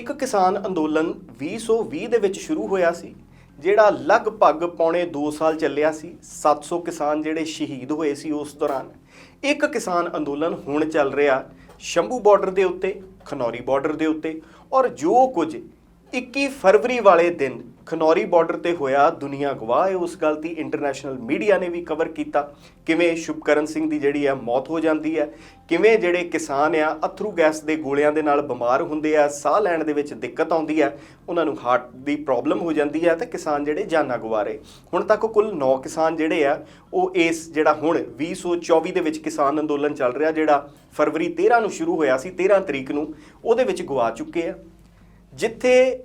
ਇੱਕ ਕਿਸਾਨ ਅੰਦੋਲਨ 2020 ਦੇ ਵਿੱਚ ਸ਼ੁਰੂ ਹੋਇਆ ਸੀ, ਜਿਹੜਾ ਲਗਭਗ ਪੌਣੇ 2 ਸਾਲ ਚੱਲਿਆ ਸੀ 700 ਕਿਸਾਨ ਜਿਹੜੇ ਸ਼ਹੀਦ ਹੋਏ ਸੀ ਉਸ ਦੌਰਾਨ। ਇੱਕ ਕਿਸਾਨ ਅੰਦੋਲਨ ਹੁਣ ਚੱਲ ਰਿਹਾ ਸ਼ੰਭੂ ਬਾਰਡਰ ਦੇ ਉੱਤੇ, ਖਨੌਰੀ ਬਾਰਡਰ ਦੇ ਉੱਤੇ ਔਰ ਜੋ ਕੁਝ 21 ਫਰਵਰੀ ਵਾਲੇ ਦਿਨ ਖਨੌਰੀ ਬਾਰਡਰ ਤੇ ਹੋਇਆ ਦੁਨੀਆ ਗਵਾਹ ਹੈ ਉਸ ਗੱਲ ਦੀ ਇੰਟਰਨੈਸ਼ਨਲ ਮੀਡੀਆ ਨੇ ਵੀ ਕਵਰ ਕੀਤਾ। ਕਿਵੇਂ ਸ਼ੁਭਕਰਨ ਸਿੰਘ ਦੀ ਜਿਹੜੀ ਹੈ ਮੌਤ ਹੋ ਜਾਂਦੀ ਹੈ, ਕਿਵੇਂ ਜਿਹੜੇ ਕਿਸਾਨ ਆ, ਅਥਰੂ ਗੈਸ ਦੇ ਗੋਲਿਆਂ ਦੇ ਨਾਲ ਬਿਮਾਰ ਹੁੰਦੇ ਆ, ਸਾਹ ਲੈਣ ਦੇ ਵਿੱਚ ਦਿੱਕਤ ਆਉਂਦੀ ਹੈ, ਉਹਨਾਂ ਨੂੰ ਹਾਰਟ ਦੀ ਪ੍ਰੋਬਲਮ ਹੋ ਜਾਂਦੀ ਹੈ ਤੇ ਕਿਸਾਨ ਜਿਹੜੇ ਜਾਨਾਂ ਗਵਾ ਰਹੇ। ਹੁਣ ਤੱਕ ਕੁੱਲ 9 ਕਿਸਾਨ ਜਿਹੜੇ ਆ, ਉਹ ਇਸ ਜਿਹੜਾ ਹੁਣ 2024 ਦੇ ਵਿੱਚ ਕਿਸਾਨ ਅੰਦੋਲਨ ਚੱਲ ਰਿਹਾ, ਜਿਹੜਾ ਫਰਵਰੀ 13 ਨੂੰ ਸ਼ੁਰੂ ਹੋਇਆ ਸੀ 13 ਤਰੀਕ ਨੂੰ, ਉਹਦੇ ਵਿੱਚ ਗਵਾ ਚੁੱਕੇ ਆ। ਜਿੱਥੇ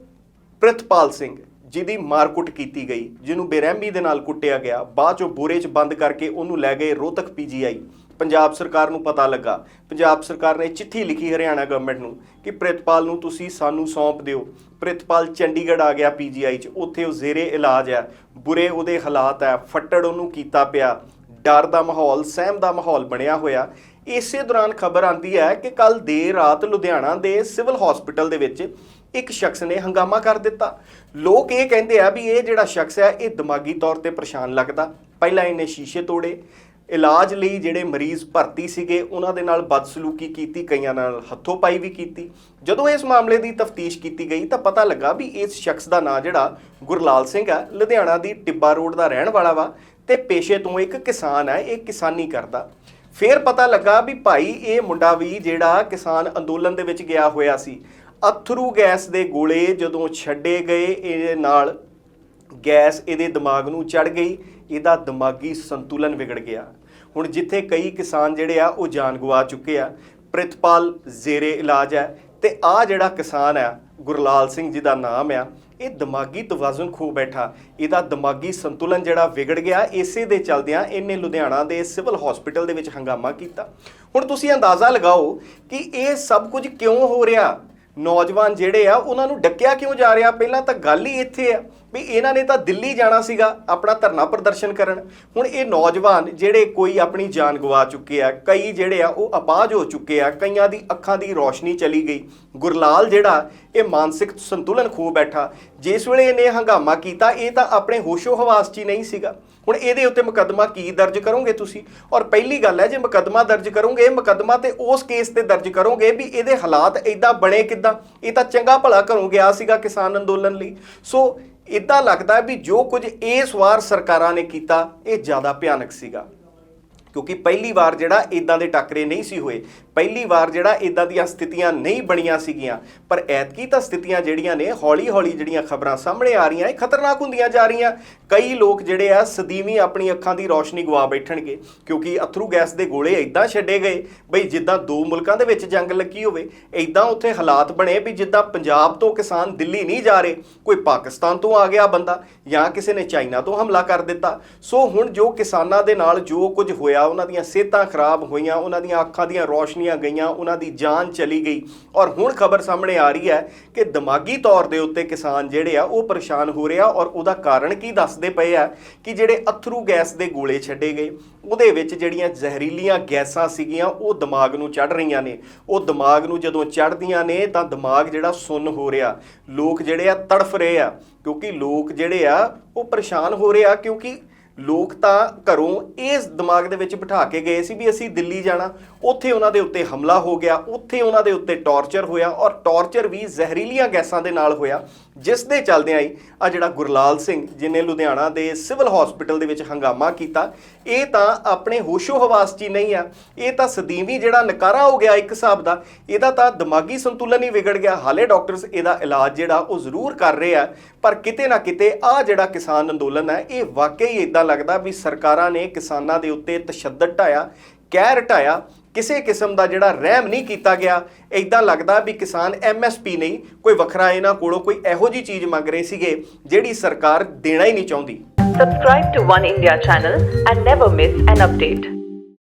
ਪ੍ਰਿਤਪਾਲ ਸਿੰਘ ਜਿਹਦੀ ਮਾਰਕੁੱਟ ਕੀਤੀ ਗਈ, ਜਿਹਨੂੰ ਬੇਰਹਿਮੀ ਦੇ ਨਾਲ ਕੁੱਟਿਆ ਗਿਆ, ਬਾਅਦ ਚੋਂ ਬੋਰੇ 'ਚ ਬੰਦ ਕਰਕੇ ਉਹਨੂੰ ਲੈ ਗਏ ਰੋਹਤਕ ਪੀਜੀਆਈ ਪੰਜਾਬ ਸਰਕਾਰ ਨੂੰ ਪਤਾ ਲੱਗਾ, ਪੰਜਾਬ ਸਰਕਾਰ ਨੇ ਚਿੱਠੀ ਲਿਖੀ ਹਰਿਆਣਾ ਗਵਰਨਮੈਂਟ ਨੂੰ ਕਿ ਪ੍ਰਿਤਪਾਲ ਨੂੰ ਤੁਸੀਂ ਸਾਨੂੰ ਸੌਂਪ ਦਿਓ। ਪ੍ਰਿਤਪਾਲ ਚੰਡੀਗੜ੍ਹ ਆ ਗਿਆ ਪੀਜੀਆਈ 'ਚ, ਉੱਥੇ ਉਹ ਜ਼ੇਰੇ ਇਲਾਜ ਹੈ। ਬੁਰੇ ਉਹਦੇ ਹਾਲਾਤ ਹੈ, ਫੱਟੜ ਉਹਨੂੰ ਕੀਤਾ ਪਿਆ। ਡਰ ਦਾ ਮਾਹੌਲ, ਸਹਿਮ ਦਾ ਮਾਹੌਲ ਬਣਿਆ ਹੋਇਆ। ਇਸੇ ਦੌਰਾਨ ਖਬਰ ਆਂਦੀ ਹੈ ਕਿ ਕੱਲ ਦੇਰ ਰਾਤ ਲੁਧਿਆਣਾ ਦੇ ਸਿਵਲ ਹਸਪੀਟਲ ਦੇ ਵਿੱਚ ਇੱਕ ਸ਼ਖਸ ਨੇ ਹੰਗਾਮਾ ਕਰ ਦਿੱਤਾ। ਲੋਕ ਇਹ ਕਹਿੰਦੇ ਆ ਵੀ ਇਹ ਜਿਹੜਾ ਸ਼ਖਸ ਹੈ, ਇਹ ਦਿਮਾਗੀ ਤੌਰ ਤੇ ਪਰੇਸ਼ਾਨ ਲੱਗਦਾ। ਪਹਿਲਾਂ ਇਹਨੇ ਸ਼ੀਸ਼ੇ ਤੋੜੇ। ਇਲਾਜ ਲਈ ਜਿਹੜੇ ਮਰੀਜ਼ ਭਰਤੀ ਸੀਗੇ, ਉਹਨਾਂ ਦੇ ਨਾਲ ਬਦਸਲੂਕੀ ਕੀਤੀ, ਕਈਆਂ ਨਾਲ ਹੱਥੋਂ ਪਾਈ ਵੀ ਕੀਤੀ। ਜਦੋਂ ਇਸ ਮਾਮਲੇ ਦੀ ਤਫਤੀਸ਼ ਕੀਤੀ ਗਈ, ਤਾਂ ਪਤਾ ਲੱਗਾ ਵੀ ਇਸ ਸ਼ਖਸ ਦਾ ਨਾਂ ਜਿਹੜਾ ਗੁਰਲਾਲ ਸਿੰਘ ਆ, ਲੁਧਿਆਣਾ ਦੀ ਟਿੱਬਾ ਰੋਡ ਦਾ ਰਹਿਣ ਵਾਲਾ ਵਾ ਤੇ ਪੇਸ਼ੇ ਤੋਂ ਇੱਕ ਕਿਸਾਨ ਹੈ ਇਹ ਕਿਸਾਨੀ ਕਰਦਾ। ਫਿਰ ਪਤਾ ਲੱਗਾ ਵੀ ਭਾਈ, ਇਹ ਮੁੰਡਾ ਵੀ ਜਿਹੜਾ ਕਿਸਾਨ ਅੰਦੋਲਨ ਦੇ ਵਿੱਚ ਗਿਆ ਹੋਇਆ ਸੀ। ਅਥਰੂ ਗੈਸ ਦੇ ਗੋਲੇ ਜਦੋਂ ਛੱਡੇ ਗਏ, ਇਹਦੇ ਨਾਲ ਗੈਸ ਇਹਦੇ ਦਿਮਾਗ ਨੂੰ ਚੜ ਗਈ, ਇਹਦਾ ਦਿਮਾਗੀ ਸੰਤੁਲਨ ਵਿਗੜ ਗਿਆ। ਹੁਣ ਜਿੱਥੇ ਕਈ ਕਿਸਾਨ ਜਿਹੜੇ ਆ, ਉਹ ਜਾਨ ਗਵਾ ਚੁੱਕੇ ਆ। ਪ੍ਰਿਤਪਾਲ ਜ਼ੇਰੇ ਇਲਾਜ ਹੈ ਤੇ ਆ ਜਿਹੜਾ ਕਿਸਾਨ ਆ, ਗੁਰਲਾਲ ਸਿੰਘ ਜੀ ਦਾ ਨਾਮ ਆ, ਇਹ ਦਿਮਾਗੀ ਤਵਾਜ਼ਨ ਖੋ ਬੈਠਾ। ਇਹਦਾ ਦਿਮਾਗੀ ਸੰਤੁਲਨ ਜਿਹੜਾ ਵਿਗੜ ਗਿਆ, ਇਸੇ ਦੇ ਚਲਦਿਆਂ ਇਹਨੇ ਲੁਧਿਆਣਾ ਦੇ ਸਿਵਲ ਹਸਪੀਟਲ ਦੇ ਵਿੱਚ ਹੰਗਾਮਾ ਕੀਤਾ। ਹੁਣ ਤੁਸੀਂ ਅੰਦਾਜ਼ਾ ਲਗਾਓ ਕਿ ਇਹ ਸਭ ਕੁਝ ਕਿਉਂ ਹੋ ਰਿਹਾ? ਨੌਜਵਾਨ ਜਿਹੜੇ ਆ, ਉਹਨਾਂ ਨੂੰ ਡੱਕਿਆ ਕਿਉਂ ਜਾ ਰਿਹਾ? ਪਹਿਲਾਂ ਤਾਂ ਗੱਲ ਹੀ ਇੱਥੇ ਆ। ਵੀ ਇਹਨਾਂ ਨੇ ਤਾਂ ਦਿੱਲੀ ਜਾਣਾ ਸੀਗਾ ਆਪਣਾ ਧਰਨਾ ਪ੍ਰਦਰਸ਼ਨ ਕਰਨ। ਹੁਣ ਇਹ ਨੌਜਵਾਨ ਜਿਹੜੇ ਕੋਈ ਆਪਣੀ ਜਾਨ ਗਵਾ ਚੁੱਕੇ ਆ, ਕਈ ਜਿਹੜੇ ਆ ਉਹ ਅਪਾਹਜ ਹੋ ਚੁੱਕੇ ਆ, ਕਈਆਂ ਦੀ ਅੱਖਾਂ ਦੀ ਰੋਸ਼ਨੀ ਚਲੀ ਗਈ। ਗੁਰਲਾਲ ਜਿਹੜਾ, ਇਹ ਮਾਨਸਿਕ ਸੰਤੁਲਨ ਖੋ ਬੈਠਾ। ਜਿਸ ਵੇਲੇ ਇਹਨੇ ਹੰਗਾਮਾ ਕੀਤਾ, ਇਹ ਤਾਂ ਆਪਣੇ ਹੋਸ਼ੋ ਹਵਾਸ 'ਚ ਹੀ ਨਹੀਂ ਸੀਗਾ। ਹੁਣ ਇਹਦੇ ਉੱਤੇ ਮੁਕੱਦਮਾ ਕੀ ਦਰਜ ਕਰੋਗੇ ਤੁਸੀਂ? ਔਰ ਪਹਿਲੀ ਗੱਲ ਹੈ, ਜੇ ਮੁਕੱਦਮਾ ਦਰਜ ਕਰੋਗੇ ਮੁਕੱਦਮਾ ਤੇ ਉਸ ਕੇਸ ਤੇ ਦਰਜ ਕਰੋਗੇ ਵੀ ਇਹਦੇ ਹਾਲਾਤ ਇਦਾਂ ਬਣੇ ਕਿਦਾਂ? ਇਹ ਤਾਂ ਚੰਗਾ ਭਲਾ ਘਰੋਂ ਗਿਆ ਸੀਗਾ ਕਿਸਾਨ ਅੰਦੋਲਨ ਲਈ। ਸੋ ਇਦਾਂ ਲੱਗਦਾ ਵੀ ਜੋ ਕੁਝ ਇਸ ਵਾਰ ਸਰਕਾਰਾਂ ਨੇ ਕੀਤਾ ਇਹ ਜ਼ਿਆਦਾ ਭਿਆਨਕ ਸੀਗਾ। ਕਿਉਂਕਿ ਪਹਿਲੀ ਵਾਰ ਜਿਹੜਾ ਇਦਾਂ ਦੇ ਟੱਕਰੇ ਨਹੀਂ ਸੀ ਹੋਏ, ਪਹਿਲੀ ਵਾਰ ਜਿਹੜਾ ਇਦਾਂ ਦੀਆਂ ਸਥਿਤੀਆਂ ਨਹੀਂ ਬਣੀਆਂ ਸੀਗੀਆਂ, ਪਰ ਐਤਕੀ ਤਾਂ ਸਥਿਤੀਆਂ ਜਿਹੜੀਆਂ ਨੇ, ਹੌਲੀ-ਹੌਲੀ ਜਿਹੜੀਆਂ ਖਬਰਾਂ ਸਾਹਮਣੇ ਆ ਰਹੀਆਂ, ਇਹ ਖਤਰਨਾਕ ਹੁੰਦੀਆਂ ਜਾ ਰਹੀਆਂ। ਕਈ ਲੋਕ ਜਿਹੜੇ ਆ ਸਦੀਵੀ ਆਪਣੀ ਅੱਖਾਂ ਦੀ ਰੌਸ਼ਨੀ ਗਵਾ ਬੈਠਣਗੇ, ਕਿਉਂਕਿ ਅਥਰੂ ਗੈਸ ਦੇ ਗੋਲੇ ਇਦਾਂ ਛੱਡੇ ਗਏ ਬਈ ਜਿੱਦਾਂ ਦੋ ਮੁਲਕਾਂ ਦੇ ਵਿੱਚ ਜੰਗ ਲੱਗੀ ਹੋਵੇ ਇਦਾਂ ਉੱਥੇ ਹਾਲਾਤ ਬਣੇ ਵੀ ਜਿੱਦਾਂ ਪੰਜਾਬ ਤੋਂ ਕਿਸਾਨ ਦਿੱਲੀ ਨਹੀਂ ਜਾ ਰਹੇ, ਕੋਈ ਪਾਕਿਸਤਾਨ ਤੋਂ ਆ ਗਿਆ ਬੰਦਾ ਜਾਂ ਕਿਸੇ ਨੇ ਚਾਈਨਾ ਤੋਂ ਹਮਲਾ ਕਰ ਦਿੱਤਾ। ਸੋ ਹੁਣ ਜੋ ਕਿਸਾਨਾਂ ਦੇ ਨਾਲ ਜੋ ਕੁਝ ਹੋਇਆ ਉਹਨਾਂ ਦੀਆਂ ਸਿਹਤਾਂ ਖਰਾਬ ਹੋਈਆਂ, ਉਹਨਾਂ ਦੀਆਂ ਅੱਖਾਂ ਦੀਆਂ ਰੋਸ਼ਨੀਆਂ ਗਈਆਂ, ਉਹਨਾਂ ਦੀ ਜਾਨ ਚਲੀ ਗਈ। ਔਰ ਹੁਣ ਖਬਰ ਸਾਹਮਣੇ ਆ ਰਹੀ ਹੈ ਕਿ ਦਿਮਾਗੀ ਤੌਰ ਦੇ ਉੱਤੇ ਕਿਸਾਨ ਜਿਹੜੇ ਆ, ਉਹ ਪਰੇਸ਼ਾਨ ਹੋ ਰਿਹਾ ਔਰ ਉਹਦਾ ਕਾਰਨ ਕੀ ਦੱਸਦੇ ਪਏ ਆ ਕਿ ਜਿਹੜੇ ਅਥਰੂ ਗੈਸ ਦੇ ਗੋਲੇ ਛੱਡੇ ਗਏ, ਉਹਦੇ ਵਿੱਚ ਜਿਹੜੀਆਂ ਜ਼ਹਿਰੀਲੀਆਂ ਗੈਸਾਂ ਸੀਗੀਆਂ, ਉਹ ਦਿਮਾਗ ਨੂੰ ਚੜ ਰਹੀਆਂ ਨੇ। ਉਹ ਦਿਮਾਗ ਨੂੰ ਜਦੋਂ ਚੜਦੀਆਂ ਨੇ ਤਾਂ ਦਿਮਾਗ ਜਿਹੜਾ ਸੁੰਨ ਹੋ ਰਿਹਾ। ਲੋਕ ਜਿਹੜੇ ਆ ਤੜਫ ਰਹੇ ਆ, ਕਿਉਂਕਿ ਲੋਕ ਜਿਹੜੇ ਆ, ਉਹ ਪਰੇਸ਼ਾਨ ਹੋ ਰਹੇ ਆ, ਕਿਉਂਕਿ ਲੋਕ ਤਾਂ ਘਰੋਂ ਇਸ ਦਿਮਾਗ ਦੇ ਵਿੱਚ ਬਿਠਾ ਕੇ ਗਏ ਸੀ ਵੀ ਅਸੀਂ ਦਿੱਲੀ ਜਾਣਾ। ਉੱਥੇ ਉਹਨਾਂ ਦੇ ਉੱਤੇ ਹਮਲਾ ਹੋ ਗਿਆ, ਉੱਥੇ ਉਹਨਾਂ ਦੇ ਉੱਤੇ ਟੌਰਚਰ ਹੋਇਆ ਔਰ ਟੌਰਚਰ ਵੀ ਜ਼ਹਿਰੀਲੀਆਂ ਗੈਸਾਂ ਦੇ ਨਾਲ ਹੋਇਆ। ਜਿਸ ਦੇ ਚਲਦਿਆਂ ਹੀ ਆ ਜਿਹੜਾ ਗੁਰਲਾਲ ਸਿੰਘ ਜਿਨੇ ਲੁਧਿਆਣਾ ਦੇ ਸਿਵਲ ਹਸਪੀਟਲ ਦੇ ਵਿੱਚ ਹੰਗਾਮਾ ਕੀਤਾ, ਇਹ ਤਾਂ ਆਪਣੇ ਹੋਸ਼ੋ ਹਵਾਸ 'ਚ ਹੀ ਨਹੀਂ ਆ। ਇਹ ਤਾਂ ਸਦੀਵੀ ਜਿਹੜਾ ਨਕਾਰਾ ਹੋ ਗਿਆ ਇੱਕ ਹਿਸਾਬ ਦਾ, ਇਹਦਾ ਤਾਂ ਦਿਮਾਗੀ ਸੰਤੁਲਨ ਹੀ ਵਿਗੜ ਗਿਆ। ਹਾਲੇ ਡਾਕਟਰਸ ਇਹਦਾ ਇਲਾਜ ਜਿਹੜਾ ਉਹ ਜ਼ਰੂਰ ਕਰ ਰਹੇ ਆ, ਪਰ ਕਿਤੇ ਨਾ ਕਿਤੇ ਆ ਜਿਹੜਾ ਕਿਸਾਨ ਅੰਦੋਲਨ ਹੈ ਇਹ ਵਾਕਈ ਇਦਾਂ ਲੱਗਦਾ ਵੀ ਸਰਕਾਰਾਂ ਨੇ ਕਿਸਾਨਾਂ ਦੇ ਉੱਤੇ ਤਸ਼ੱਦਦ ਢਾਇਆ, ਕਹਿਰ ਢਾਇਆ ਕਿਸੇ ਕਿਸਮ ਦਾ ਜਿਹੜਾ ਰਹਿਮ ਨਹੀਂ ਕੀਤਾ ਗਿਆ ਇਦਾਂ ਲੱਗਦਾ ਵੀ ਕਿਸਾਨ ਐਮਐਸਪੀ ਨਹੀਂ, ਕੋਈ ਵੱਖਰਾ ਇਹਨਾਂ ਕੋਲੋਂ ਕੋਈ ਇਹੋ ਜੀ ਚੀਜ਼ ਮੰਗ ਰਹੇ ਸੀਗੇ, ਜਿਹੜੀ ਸਰਕਾਰ ਦੇਣਾ ਹੀ ਨਹੀਂ ਚਾਹੁੰਦੀ Subscribe to One India channel and never miss an update.